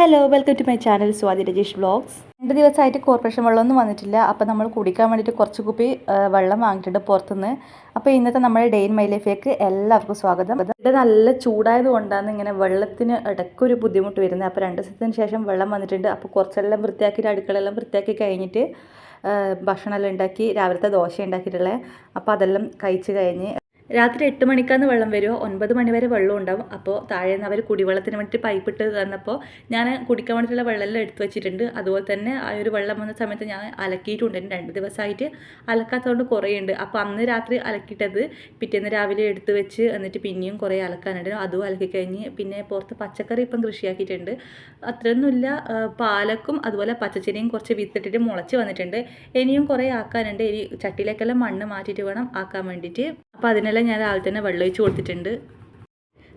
Hello welcome to my channel Swathi Rajesh vlogs രണ്ട് ദിവസമായിട്ട് corporation വെള്ളമൊന്നും വന്നിട്ടില്ല. അപ്പോൾ നമ്മൾ കുടിക്കാൻ വേണ്ടിയിട്ട് കുറച്ച് കുപ്പി വെള്ളം വാങ്ങിയിട്ടുണ്ട് പുറത്തുനിന്ന്. അപ്പോൾ ഇന്നത്തെ നമ്മുടെ ഡേ ഇൻ മൈ ലൈഫിലേക്ക് എല്ലാവർക്കും സ്വാഗതം. ഇവിടെ നല്ല ചൂടായത് കൊണ്ടാണ് ഇങ്ങനെ വെള്ളത്തിന് ഇടയ്ക്കൊരു ബുദ്ധിമുട്ട് വരുന്നത്. അപ്പോൾ രണ്ട് ദിവസത്തിന് ശേഷം വെള്ളം വന്നിട്ടുണ്ട്. അപ്പോൾ കുറച്ചെല്ലാം വൃത്തിയാക്കിയിട്ട് അടുക്കളെല്ലാം വൃത്തിയാക്കി കഴിഞ്ഞിട്ട് ഭക്ഷണമെല്ലാം ഉണ്ടാക്കി രാവിലത്തെ ദോശ ഉണ്ടാക്കിയിട്ടുള്ളത്. അപ്പോൾ അതെല്ലാം കഴിച്ച് കഴിഞ്ഞ് രാത്രി എട്ട് മണിക്കാന്ന് വെള്ളം വരുമോ ഒൻപത് മണി വരെ വെള്ളം ഉണ്ടാവും. അപ്പോൾ താഴെ നിന്ന് അവർ കുടിവെള്ളത്തിന് വേണ്ടിയിട്ട് പൈപ്പ് ഇട്ട് തന്നപ്പോൾ ഞാൻ കുടിക്കാൻ വേണ്ടിയിട്ടുള്ള വെള്ളമെല്ലാം എടുത്തു വെച്ചിട്ടുണ്ട്. അതുപോലെ തന്നെ ആ ഒരു വെള്ളം വന്ന സമയത്ത് ഞാൻ അലക്കിയിട്ടുണ്ട്. രണ്ട് ദിവസമായിട്ട് അലക്കാത്തതുകൊണ്ട് കുറേ ഉണ്ട് അപ്പോൾ അന്ന് രാത്രി അലക്കിയിട്ടത് പിറ്റേന്ന് രാവിലെ എടുത്ത് വെച്ച് എന്നിട്ട് പിന്നെയും കുറേ അലക്കാനുണ്ട് അതും അലക്കി കഴിഞ്ഞ് പിന്നെ പുറത്ത് പച്ചക്കറി ഇപ്പം കൃഷിയാക്കിയിട്ടുണ്ട്. അത്രയൊന്നുമില്ല. പാലക്കും അതുപോലെ പച്ചച്ചെടിയും കുറച്ച് വിത്തിട്ടിട്ട് മുളച്ച് വന്നിട്ടുണ്ട്. ഇനിയും കുറേ ആക്കാനുണ്ട്. ഇനി ചട്ടിയിലേക്കെല്ലാം മണ്ണ് മാറ്റിയിട്ട് വേണം ആക്കാൻ വേണ്ടിയിട്ട്. അപ്പോൾ അതിനെല്ലാം ഞാൻ രാവിലെ തന്നെ വെള്ളം ഒഴിച്ച് കൊടുത്തിട്ടുണ്ട്.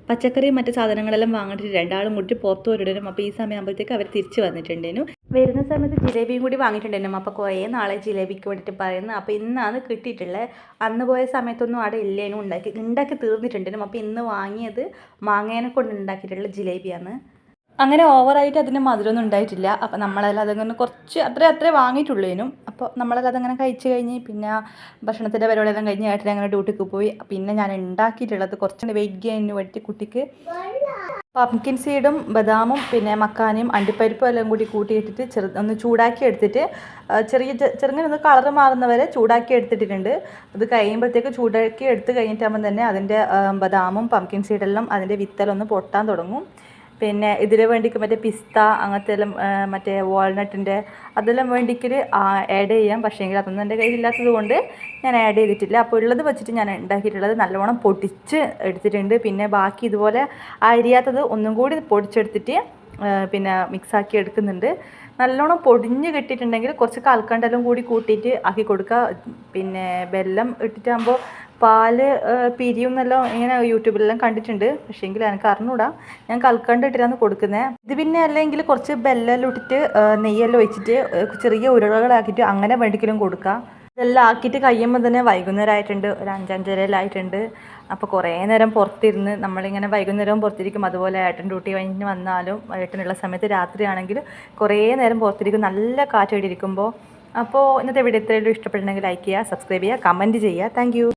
പച്ചക്കറി മറ്റു സാധനങ്ങളെല്ലാം വാങ്ങിയിട്ട് രണ്ടാളും കൂടി പുറത്ത് വരിടണം അപ്പോൾ ഈ സമയമാകുമ്പോഴത്തേക്ക് അവർ തിരിച്ച് വന്നിട്ടുണ്ടേനു വരുന്ന സമയത്ത് ജിലേബിയും കൂടി വാങ്ങിയിട്ടുണ്ടായിരുന്നു. അപ്പോൾ കുറേ നാളെ ജിലേബിക്ക് വേണ്ടിയിട്ട് പറയുന്നു. അപ്പോൾ ഇന്നാണ് കിട്ടിയിട്ടുള്ളത് അന്ന് പോയ സമയത്തൊന്നും അവിടെ ഇല്ലേനും ഉണ്ടാക്കി ഉണ്ടാക്കി തീർന്നിട്ടുണ്ടായിരുന്നു. അപ്പോൾ ഇന്ന് വാങ്ങിയത് മാങ്ങേനെ കൊണ്ട് ഉണ്ടാക്കിയിട്ടുള്ള ജിലേബിയാണ്. അങ്ങനെ ഓവറായിട്ട് അതിന് മധുരമൊന്നും ഉണ്ടായിട്ടില്ല. അപ്പോൾ നമ്മളതിൽ അതങ്ങനെ കുറച്ച് അത്രേ അത്രേ വാങ്ങിയിട്ടുള്ളേനും. അപ്പോൾ നമ്മളത് അതങ്ങനെ കഴിച്ച് കഴിഞ്ഞ് പിന്നെ ഭക്ഷണത്തിന്റെ പരിപാടിയെല്ലാം കഴിഞ്ഞ് ഏട്ടൻ അങ്ങനെ ഡ്യൂട്ടിക്ക് പോയി. പിന്നെ ഞാൻ ഉണ്ടാക്കിയിട്ടുള്ളത് കുറച്ചുകൂടി വെയിറ്റ് അതിന് വേണ്ടി കുട്ടിക്ക് പംകിൻ സീഡും ബദാമും പിന്നെ മക്കാനയും അണ്ടിപ്പരിപ്പും എല്ലാം കൂടി കൂട്ടിയിട്ടിട്ട് ചെറു ഒന്ന് ചൂടാക്കി എടുത്തിട്ട് ചെറിയ ചെറുങ്ങനെ ഒന്ന് കളറ് മാറുന്നവരെ ചൂടാക്കി എടുത്തിട്ടിട്ടുണ്ട്. അത് കഴിയുമ്പോഴത്തേക്ക് ചൂടാക്കി എടുത്ത് കഴിഞ്ഞിട്ടാകുമ്പോൾ തന്നെ അതിന്റെ ബദാമും പംകിൻ സീഡെല്ലാം അതിന്റെ വിത്തലൊന്ന് പൊട്ടാൻ തുടങ്ങും. പിന്നെ ഇതിന് വേണ്ടിക്ക് മറ്റേ പിസ്ത അങ്ങനത്തെ എല്ലാം മറ്റേ വാൾനട്ടിന്റെ അതെല്ലാം വേണ്ടിക്ക് ആഡ് ചെയ്യാം. പക്ഷേ പക്ഷേങ്കിൽ അതൊന്നും എന്റെ കയ്യിലില്ലാത്തത് കൊണ്ട് ഞാൻ ആഡ് ചെയ്തിട്ടില്ല. അപ്പോൾ ഉള്ളത് വെച്ചിട്ട് ഞാൻ ഉണ്ടാക്കിയിട്ടുള്ളത് നല്ലവണ്ണം പൊടിച്ച് എടുത്തിട്ടുണ്ട്. പിന്നെ ബാക്കി ഇതുപോലെ അരിയാത്തത് ഒന്നും കൂടി പൊടിച്ചെടുത്തിട്ട് പിന്നെ മിക്സാക്കി എടുക്കുന്നുണ്ട്. നല്ലോണം പൊടിഞ്ഞ് കിട്ടിയിട്ടുണ്ടെങ്കിൽ കുറച്ച് കൽക്കണ്ടെല്ലാം കൂടി കൂട്ടിയിട്ട് ആക്കി കൊടുക്കുക. പിന്നെ വെല്ലം ഇട്ടിട്ടാകുമ്പോൾ ആ, പിരിയും എന്നെല്ലാം ഇങ്ങനെ യൂട്യൂബിലെല്ലാം കണ്ടിട്ടുണ്ട്. പക്ഷേ എങ്കിൽ എനിക്ക് അറിഞ്ഞൂടാ. ഞാൻ കൽക്കണ്ടിട്ടിട്ടാണ് കൊടുക്കുന്നത് ഇത് പിന്നെ അല്ലെങ്കിൽ കുറച്ച് ബെല്ലെല്ലാം ഇട്ടിട്ട് നെയ്യെല്ലാം ഒഴിച്ചിട്ട് ചെറിയ ഉരുളകളാക്കിയിട്ട് അങ്ങനെ വേണ്ടിക്കലും കൊടുക്കാം. ഇതെല്ലാം ആക്കിയിട്ട് കഴിയുമ്പോൾ തന്നെ വൈകുന്നേരം ആയിട്ടുണ്ട് ഒരു അഞ്ചഞ്ചരയിലായിട്ടുണ്ട്. അപ്പോൾ കുറേ നേരം പുറത്തിരുന്ന് നമ്മളിങ്ങനെ വൈകുന്നേരവും പുറത്തിരിക്കും. അതുപോലെ ഏട്ടൻ ഡ്യൂട്ടി കഴിഞ്ഞ് വന്നാലും ഏട്ടനുള്ള സമയത്ത് രാത്രിയാണെങ്കിൽ കുറേ നേരം പുറത്തിരിക്കും. നല്ല കാറ്റടിയിരിക്കുമ്പോൾ അപ്പോൾ ഇന്നത്തെ വീഡിയോ ഇത്രയും ഇഷ്ടപ്പെട്ടിട്ടുണ്ടെങ്കിൽ ലൈക്ക് ചെയ്യുക സബ്സ്ക്രൈബ് ചെയ്യുക കമന്റ് ചെയ്യുക. താങ്ക്